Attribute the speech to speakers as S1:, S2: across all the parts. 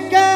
S1: que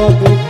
S1: কবি